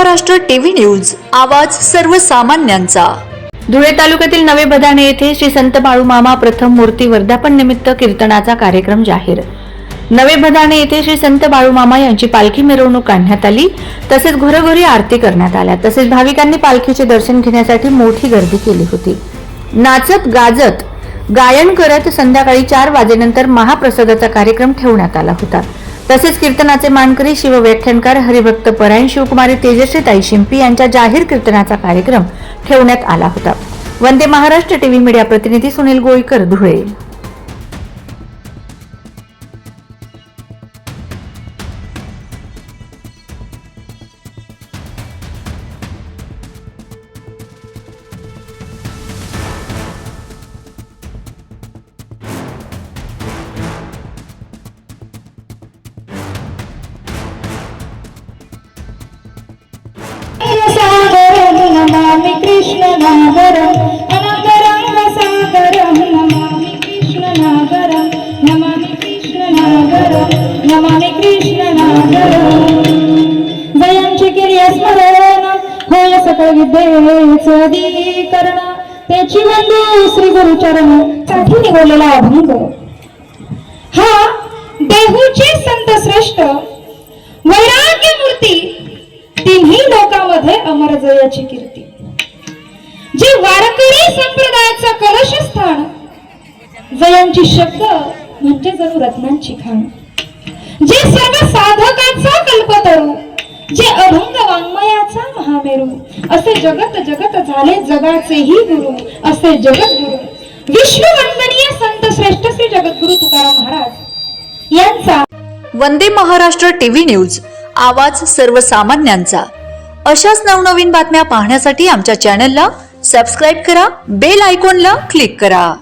Maharashtra TV news आवाज सर्वसामान्यांचा. धुळे तालुक्यातील नवे बदाणे येथे श्री संत बाळूमामा प्रथम मूर्ती वर्धापन निमित्त कीर्तनाचा कार्यक्रम जाहीर. नवे बदाणे येथे श्री संत बाळूमामा यांची पालखी मिरवणूक काढण्यात आली. तसेच घरोघरी आरती करण्यात आल्या. तसेच भाविकांनी पालखीचे दर्शन घेण्यासाठी मोठी गर्दी केली होती. नाचत गाजत गायन करत संध्याकाळी चार वाजेनंतर महाप्रसादाचा कार्यक्रम ठेवण्यात आला होता. तसेच कीर्तनाचे मानकरी शिवव्याख्यानकार हरिभक्त परायण शिवकुमारी तेजश्री ताई शिंपी यांच्या जाहीर कीर्तनाचा कार्यक्रम ठेवण्यात आला होता. वंदे महाराष्ट्र टीव्ही मीडिया प्रतिनिधी सुनील गोईकर धुळे. नमामि कृष्णनागरम् जयांची केली स्मरण होय सकळ विद्येचं अधिकरण. त्याची बंधू श्री गुरुचरणसाठी निवडलेला अभंग हा देहूचे संत श्रेष्ठ वैराग्य मूर्ती तिन्ही लोकांमध्ये अमर जयाची कीर्ती. जे वारकरी संप्रदायाचा कलशस्थान जयांची शब्द म्हणजे जणू रत्नांची खाण. जे सर्व साधकाचा कल्पतरू जे अभंग वाङ्मयाचा महामेरू असे जगत जगत झाले जगाचेही गुरु असे जगत गुरु. विश्ववंदनीय संत श्रेष्ठ श्री जगद्गुरु तुकाराम महाराज यांचा वंदे महाराष्ट्र टीव्ही न्यूज आवाज सर्वसामान्यांचा. अशाच नवनवीन बातम्या पाहण्यासाठी आमच्या चॅनलला सबस्क्राईब करा बेल आयकॉनला क्लिक करा.